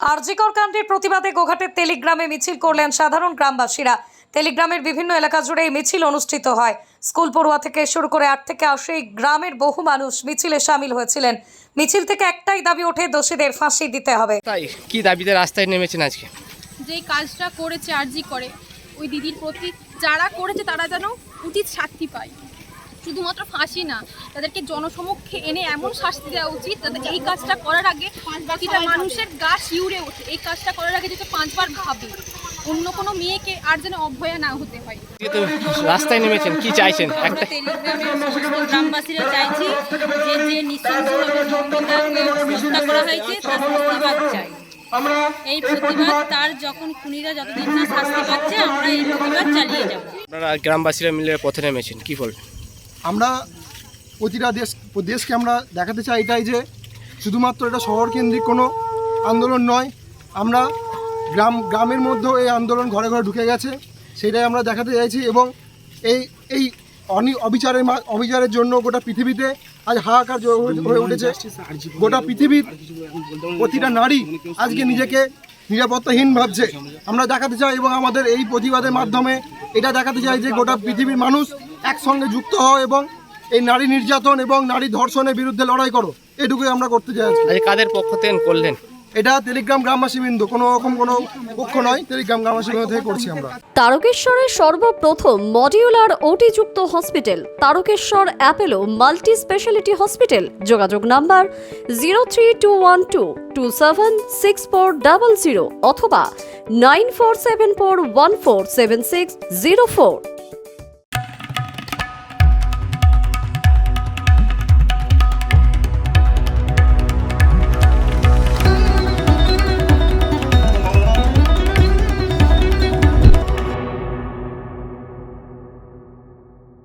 আরজিকর কাণ্ডের প্রতিবাদে গোঘাটের তেলিগ্রামে মিছিল করলেন সাধারণ গ্রামবাসীরা। টেলিগ্রামের বিভিন্ন এলাকা জুড়ে এই মিছিল অনুষ্ঠিত হয়। স্কুল পড়ুয়া থেকে শুরু করে আট থেকে আশি গ্রামের বহু মানুষ মিছিলে সামিল হয়েছিলেন। মিছিল থেকে একটাই দাবি ওঠে দোষীদের ফাঁসি দিতে হবে। তাই কি দাবিতে রাস্তায় নেমেছেন আজকে? যেই কাজটা করেছে আরজি করে ওই দিদির প্রতি যারা করেছে তারা যেন উচিত শাস্তি পায়। শুধুমাত্র ফাঁসি না তাদেরকে জনসমক্ষে এনে এমন শাস্তি দেওয়া উচিত যাতে এই কাজটা করার আগে প্রতিটা মানুষের গা শিউরে ওঠে। এই কাজটা করার আগে যাতে পাঁচবার ভাবে অন্য কোনো মেয়েকে আর যেন অভয়া না হতে হয়। রাস্তায় নেমেছেন কি চাইছেন? একটা গ্রামবাসীরা চাইছি যে যে করা হয়েছে তার প্রতিবাদ চাই। এই প্রতিবাদ তার যখন খুনিরা যতদিন না শাস্তি পাচ্ছে আমরা এই প্রতিবাদ চালিয়ে যাব। আপনারা গ্রামবাসীরা মিলে পথে নেমেছেন কি বলবেন? আমরা প্রতিটা দেশ, দেশকে আমরা দেখাতে চাই এটাই যে শুধুমাত্র এটা শহর কেন্দ্রিক কোনো আন্দোলন নয়, আমরা গ্রাম, গ্রামের মধ্যেও এই আন্দোলন ঘরে ঘরে ঢুকে গেছে, সেটাই আমরা দেখাতে চাইছি এবং এই এই অনি, অবিচারের অবিচারের জন্য গোটা পৃথিবীতে আজ হাহাকার হয়ে উঠেছে। গোটা পৃথিবীর প্রতিটা নারী আজকে নিজেকে নিরাপত্তাহীন ভাবছে। আমরা দেখাতে চাই এবং আমাদের এই প্রতিবাদের মাধ্যমে এটা দেখাতে চাই যে গোটা পৃথিবীর মানুষ একসঙ্গে যুক্ত হও এবং এই নারী নির্যাতন এবং নারী ধর্ষণের বিরুদ্ধে লড়াই করো। এটুকুই আমরা করতে চাই আজকে আজকে কাদের পক্ষ থেকে করলেন? এটা টেলিগ্রাম গ্রামবাসী বিন্দু কোনো রকম কোনো পক্ষ নয় টেলিগ্রাম গ্রামবাসী বিন্দু থেকে করছি আমরা। তারকেশ্বরের সর্বপ্রথম modular ওটিযুক্ত hospital Tarakeswar Apollo multi speciality hospital যোগাযোগ number zero three two one two two seven six four double zero অথবা nine four seven four one four seven six zero four